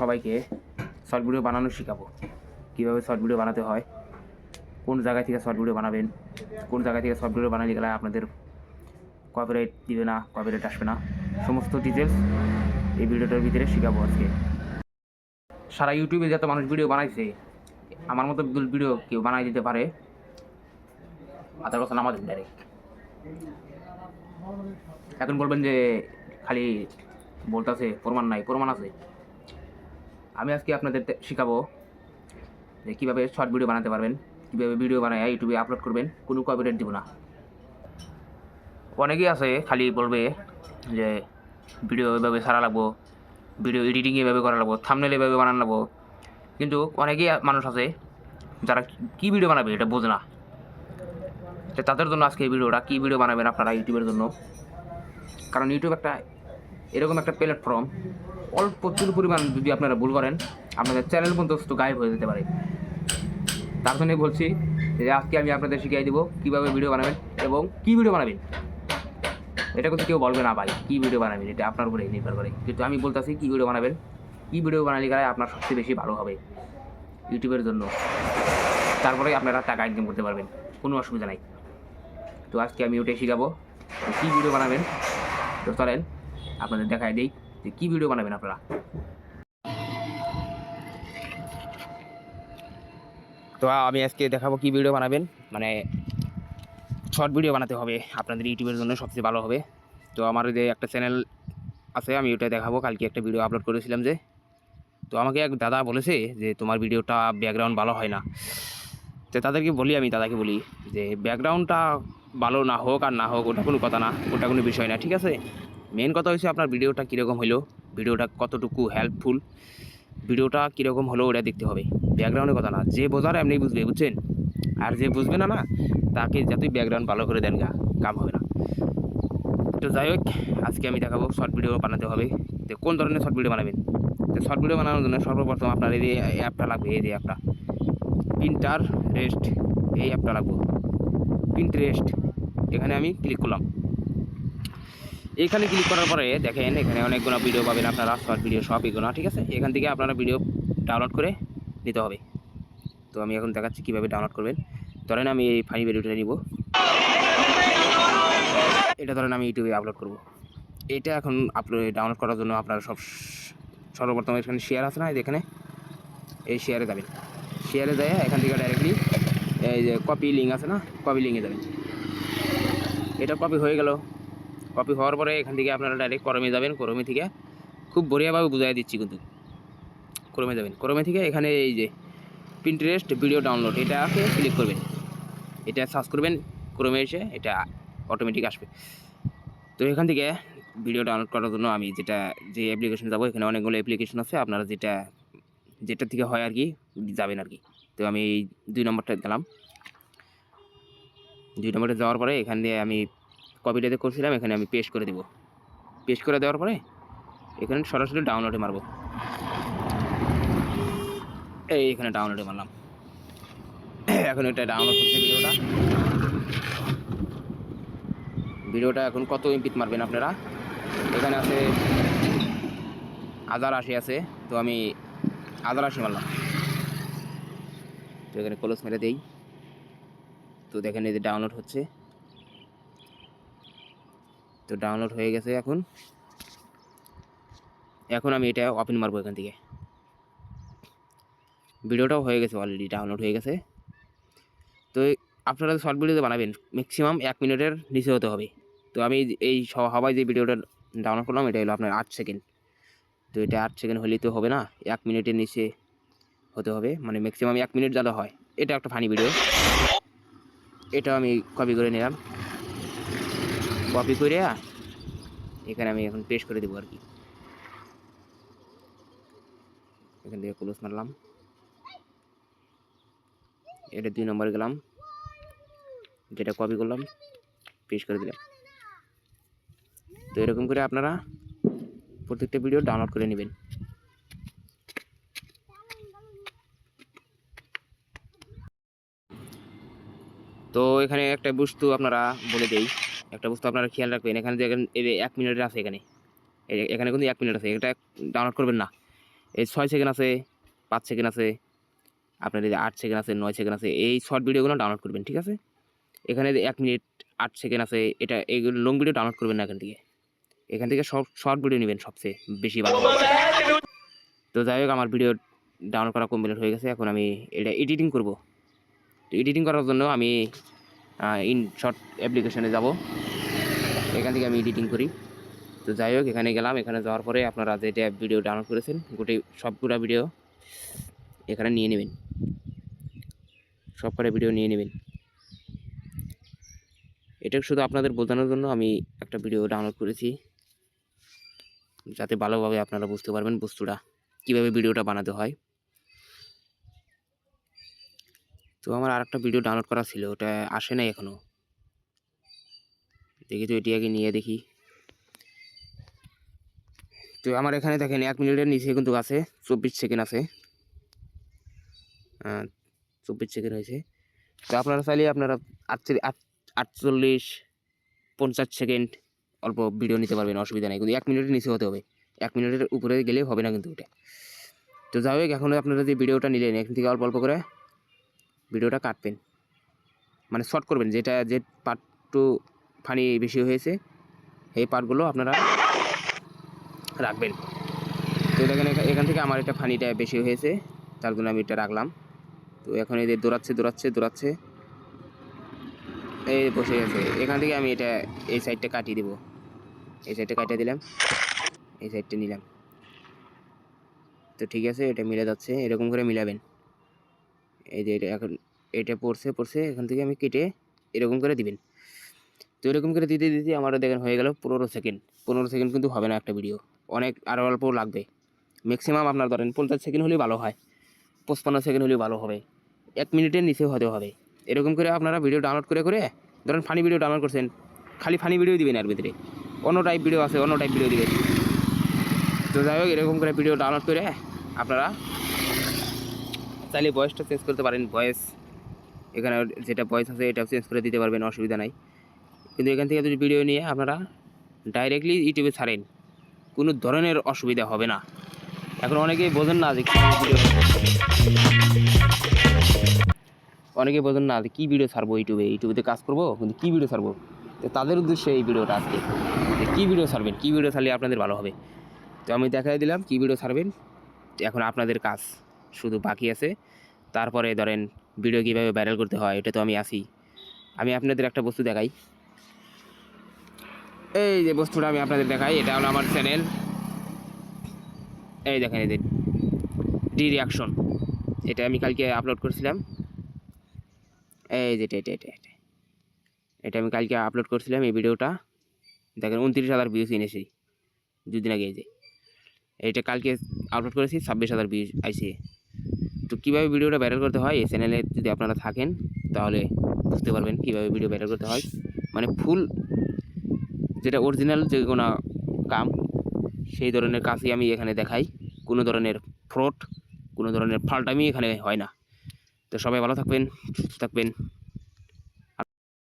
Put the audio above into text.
সবাইকে short video বানানো শেখাবো। কীভাবে শর্ট ভিডিও বানাতে হয়, কোন জায়গা থেকে শর্ট ভিডিও বানাবেন, কোন জায়গা থেকে শর্ট ভিডিও বানালে গেলে আপনাদের কপিরাইট দিবে না কপিরাইট আসবে না। সমস্ত ডিটেলস এই ভিডিওটার ভিতরে শেখাবো আজকে। সারা ইউটিউবে যত মানুষ ভিডিও বানাইছে, আমার মতো ভিডিও কেউ বানাই দিতে পারে। আধার কথা নামাজ ডাইরেক্ট এখন বলবেন যে খালি বলতেছে, প্রমাণ নাই, প্রমাণ আছে। আমি আজকে আপনাদের শেখাবো যে কীভাবে শর্ট ভিডিও বানাতে পারবেন, কীভাবে ভিডিও বানায় ইউটিউবে আপলোড করবেন, কোনো কপিরাইট দিব না। অনেকেই আছে খালি বলবে যে ভিডিও এভাবে সারা লাগবো ভিডিও এডিটিং এভাবে করা লাগবো থামনেল এভাবে বানানো লাগবো। কিন্তু অনেকেই মানুষ আছে যারা কী ভিডিও বানাবে এটা বোঝে না। তাদের জন্য আজকে এই ভিডিওটা কী ভিডিও বানাবেন আপনারা ইউটিউবের জন্য? কারণ ইউটিউব একটা এরকম একটা প্ল্যাটফর্ম অল্প প্রচুর পরিমাণ যদি আপনারা ভুল করেন, আপনাদের চ্যানেল পর্যন্ত গায়েব হয়ে যেতে পারে। তার জন্যই বলছি যে আজকে আমি আপনাদের শিখিয়ে দেবো কীভাবে ভিডিও বানাবেন এবং কী ভিডিও বানাবেন। এটা কিন্তু কেউ বলবে না ভাই, কী ভিডিও বানাবেন? এটা আপনার উপরে নির্ভর করে। কিন্তু আমি বলতেছি কী ভিডিও বানাবেন, কী ভিডিও বানালে গেলে আপনার সবচেয়ে বেশি ভালো হবে ইউটিউবের জন্য। তারপরে আপনারা টাকা ইনকাম করতে পারবেন, কোনো অসুবিধা নাই। তো আজকে আমি ওটাই শেখাবো কী ভিডিও বানাবেন। তো চলেন আপনাদের দেখায় দিই যে কী ভিডিও বানাবেন আপনারা। তো আমি আজকে দেখাবো কী ভিডিও বানাবেন। মানে শর্ট ভিডিও বানাতে হবে। আপনাদের ইউটিউবের জন্য সবচেয়ে ভালো হবে। তো আমার যে একটা চ্যানেল আছে, আমি ওটা দেখাবো। কালকে একটা ভিডিও আপলোড করেছিলাম যে। তো আমাকে এক দাদা বলেছে যে, তোমার ভিডিওটা ব্যাকগ্রাউন্ড ভালো হয় না। তো তাদেরকে বলি আমি, দাদাকে বলি যে ব্যাকগ্রাউন্ডটা ভালো না হোক আর না হোক, ওটা কোনো কথা না। ওটা কোনো বিষয় না, ঠিক আছে? মেন কথা হয়েছে আপনার ভিডিওটা কীরকম হলো ভিডিওটা কতটুকু হেল্পফুল ভিডিওটা কীরকম হলো ওটা দেখতে হবে। ব্যাকগ্রাউন্ডের কথা না, যে বোঝার এমনি বুঝবে, বুঝছেন? আর যে বুঝবে না না, তাকে যাতে ব্যাকগ্রাউন্ড ভালো করে দেন গা, কাম হবে না। তো যাই হোক, আজকে আমি দেখাবো শর্ট ভিডিও বানাতে হবে। তো কোন ধরনের শর্ট ভিডিও বানাবেন? তো শর্ট ভিডিও বানানোর জন্য সর্বপ্রথম আপনার এই যে অ্যাপটা লাগবে, এই যে অ্যাপটা প্রিন্টার রেস্ট এই অ্যাপটা লাগবে। প্রিন্টারেস্ট এখানে আমি ক্লিক করলাম। এখানে ক্লিক করার পরে দেখেন এখানে অনেকগুলো ভিডিও পাবেন আপনারা শর্ট ভিডিও সব এগুলো ঠিক আছে? এখান থেকে আপনারা ভিডিও ডাউনলোড করে নিতে হবে। তো আমি এখন দেখাচ্ছি কীভাবে ডাউনলোড করবেন। ধরেন আমি এই ফানি ভিডিওটা নিব। এটা ধরেন আমি ইউটিউবে আপলোড করব। এটা এখন আপলোড ডাউনলোড করার জন্য আপনারা সব সর্বপ্রথম এখানে শেয়ার আছে না? এখানে। এই শেয়ারে যাবেন। শেয়ারে যায় এখান থেকে ডাইরেক্টলি এই যে কপি লিঙ্ক আছে না? কপি লিঙ্কে যাবেন। এটা কপি হয়ে গেল। কপি হওয়ার পরে এখান থেকে আপনারা ডাইরেক্ট করমে যাবেন করমে থেকে খুব বড়িয়াভাবে বুঝাই দিচ্ছি কিন্তু। ক্রমে যাবেন। ক্রমে থেকে এখানে এই যে প্রিন্টারেস্ট ভিডিও ডাউনলোড এটাকে ক্লিক করবেন। এটা সার্চ করবেন ক্রমে এসে এটা অটোমেটিক আসবে। তো এখান থেকে ভিডিও ডাউনলোড করার জন্য আমি যেটা, যে অ্যাপ্লিকেশন যাব, এখানে অনেকগুলো অ্যাপ্লিকেশন আছে। আপনারা যেটা যেটা থেকে হয় আর কি যাবেন আর কি তো আমি এই দুই নম্বরটা গেলাম। দুই নম্বরটা যাওয়ার পরে এখান দিয়ে আমি কপিটাতে করছিলাম, এখানে আমি পেস্ট করে দেবো। পেস্ট করে দেওয়ার পরে এখানে সরাসরি ডাউনলোডে মারবো। এই এখানে ডাউনলোডে মারলাম। এখন এটা ডাউনলোড হচ্ছে ভিডিওটা। ভিডিওটা এখন কত এমপিত মারবেন আপনারা? এখানে আছে হাজার আশি আছে, তো আমি হাজার আশি মারলাম। তো এখানে ক্লোজ মেরে দেই। তো দেখেন এই যে ডাউনলোড হচ্ছে। তো ডাউনলোড হয়ে গেছে এখন। এখন আমি এটা ওপেন মারবো এখান থেকে। ভিডিওটাও হয়ে গেছে অলরেডি ডাউনলোড হয়ে গেছে। তো আপনারা শর্ট ভিডিওতে বানাবেন ম্যাক্সিমাম এক মিনিটের নিচে হতে হবে। তো আমি এই সবাই যে ভিডিওটা ডাউনলোড করলাম, এটা হলো আপনার আট সেকেন্ড তো এটা আট সেকেন্ড হলেই তো হবে না, এক মিনিটের নিচে হতে হবে। মানে ম্যাক্সিমাম এক মিনিট যাতে হয়। এটা একটা ফানি ভিডিও এটা আমি কপি করে নিলাম। কপি করে এখানে আমি এখন পেস্ট করে দেবো আর কি। এখান থেকে ক্লোজ মারলাম। এটা দুই নম্বরে গেলাম। যেটা কপি করলাম পেস্ট করে দিলাম। তো এরকম করে আপনারা প্রত্যেকটা ভিডিও ডাউনলোড করে নেবেন। তো এখানে একটা বস্তু আপনারা বলে দেই। একটা বস্তু আপনারা খেয়াল রাখবেন, এখানে দেখেন এই এক মিনিটের আছে এখানে। এখানে কিন্তু এক মিনিট আছে, এটা ডাউনলোড করবেন না। এই ছয় সেকেন্ড আছে, পাঁচ সেকেন্ড আছে, আপনার এই আট সেকেন্ড আছে, নয় সেকেন্ড আছে, এই শর্ট ভিডিওগুলো ডাউনলোড করবেন, ঠিক আছে? এখানে যে এক মিনিট আট সেকেন্ড আছে, এটা এইগুলো লং ভিডিও ডাউনলোড করবেন না এখান থেকে। এখান থেকে সব শর্ট ভিডিও নেবেন সবচেয়ে বেশি ভালো। তো যাই হোক, আমার ভিডিও ডাউনলোড করা কমপ্লিট হয়ে গেছে, এখন আমি এটা এডিটিং করব। তো এডিটিং করার জন্য আমি ইন শর্ট অ্যাপ্লিকেশনে যাব। এখান থেকে আমি এডিটিং করি। তো যাই হোক, এখানে গেলাম। এখানে যাওয়ার পরে আপনারা যেটা ভিডিও ডাউনলোড করেছেন গোটে সবগুলো ভিডিও এখানে নিয়ে নেবেন। সবকটা ভিডিও নিয়ে নেবেন। এটা শুধু আপনাদের বোঝানোর জন্য আমি একটা ভিডিও ডাউনলোড করেছি। যাতে ভালোভাবে আপনারা বুঝতে পারবেন বস্তুটা, কীভাবে ভিডিওটা বানাতে হয়। তো আমার আর একটা ভিডিও ডাউনলোড করা ছিল, ওটা আসে নাই এখনও দেখি তো এটি আগে নিয়ে দেখি। তো আমার এখানে দেখেন, এক মিনিটের নিচে কিন্তু আছে, চব্বিশ সেকেন্ড আছে। চব্বিশ সেকেন্ড হয়েছে। তো আপনারা চাইলে আপনারা আটচল্লিশ পঞ্চাশ সেকেন্ড অল্প ভিডিও নিতে পারবেন, অসুবিধা নেই। কিন্তু এক মিনিটের নিচে হতে হবে। এক মিনিটের উপরে গেলে হবে না কিন্তু ওটা। তো যাই হোক এখন আপনারা যে ভিডিওটা নিলেন, এখান থেকে অল্প অল্প করে ভিডিওটা কাটবেন। মানে শর্ট করবেন, যেটা, যে পার্টটু ফানি বেশি হয়েছে, এই পার্টগুলো আপনারা রাখবেন। তো দেখেন এখা- এখান থেকে আমার এটা ফানিটা বেশি হয়েছে, তার জন্য আমি এটা রাখলাম। তো এখন এদের দৌড়াচ্ছে দৌড়াচ্ছে দৌড়াচ্ছে, এই বসে গেছে এখান থেকে আমি এটা, এই সাইডটা কাটিয়ে দেবো। এই সাইডটা কাটিয়ে দিলাম, এই সাইডটা নিলাম। তো ঠিক আছে, এটা মিলে যাচ্ছে, এরকম করে মিলাবেন। এই যে এটা এখন, এটা পড়ছে পড়ছে, এখান থেকে আমি কেটে এরকম করে দিবেন। তো এরকম করে দিতে দিতে আমার দেখেন হয়ে গেল পনেরো সেকেন্ড। পনেরো সেকেন্ড কিন্তু হবে না একটা ভিডিও অনেক আরও অল্প লাগবে। ম্যাক্সিমাম আপনার ধরেন পঞ্চাশ সেকেন্ড হলেই ভালো হয়। পঁচপান্ন সেকেন্ড হলেই ভালো হবে। এক মিনিটের নিচে হতে হবে। এরকম করে আপনারা ভিডিও ডাউনলোড করে করে ধরেন ফানি ভিডিও ডাউনলোড করছেন, খালি ফানি ভিডিও দিবেন এর ভিতরে। অন্য টাইপ ভিডিও আছে, অন্য টাইপ ভিডিও দিবেন। তো যাই হোক, এরকম করে ভিডিও ডাউনলোড করে আপনারা চাইলে বয়সটা চেঞ্জ করতে পারেন, বয়স এখানে যেটা বয়স আছে এটা চেঞ্জ করে দিতে পারবেন, অসুবিধা নাই। কিন্তু এখান থেকে যদি ভিডিও নিয়ে আপনারা ডাইরেক্টলি ইউটিউবে ছাড়েন, কোনো ধরনের অসুবিধা হবে না। এখন অনেকেই বোঝেন না যে কীভাবে ভিডিও অনেকে বোঝেন না যে কী ভিডিও ছাড়বো ইউটিউবে ইউটিউবে কাজ করব, কিন্তু কী ভিডিও ছাড়বো? তো তাদের উদ্দেশ্যে এই ভিডিওটা আজকে। যে কী ভিডিও ছাড়বেন, কী ভিডিও ছাড়লে আপনাদের ভালো হবে? তো আমি দেখাই দিলাম কী ভিডিও ছাড়বেন, এখন আপনাদের কাজ। শুধু বাকি আছে। তারপরে ধরেন ভিডিও কীভাবে ভাইরাল করতে হয়, এটা তো আমি আসি আমি আপনাদের একটা বস্তু দেখাই। এই যে বস্তুটা আমি আপনাদের দেখাই, এটা হলো আমার চ্যানেল এই দেখেন যে ডি রিয়াকশন এটা আমি কালকে আপলোড করেছিলাম। এই যে, এটা এটা এটা এটা। এটা আমি কালকে আপলোড করছিলাম এই ভিডিওটা দেখেন, উনত্রিশ হাজার ভিউজ এনেছি। দুদিন আগে এই যে। এটা কালকে আপলোড করেছি, ছাব্বিশ হাজার ভিউজ আইসি তো কীভাবে ভিডিওটা ভাইরাল করতে হয়, এই চ্যানেলে যদি আপনারা থাকেন, তাহলে বুঝতে পারবেন কীভাবে ভিডিও ভাইরাল করতে হয়। মানে ফুল যেটা অরিজিনাল যে কোনো কাম, সেই ধরনের কাজই আমি এখানে দেখাই। কোনো ধরনের ফ্রড কোনো ধরনের ফাল্টামি এখানে হয় না। তো সবাই ভালো থাকবেন, সুস্থ থাকবেন।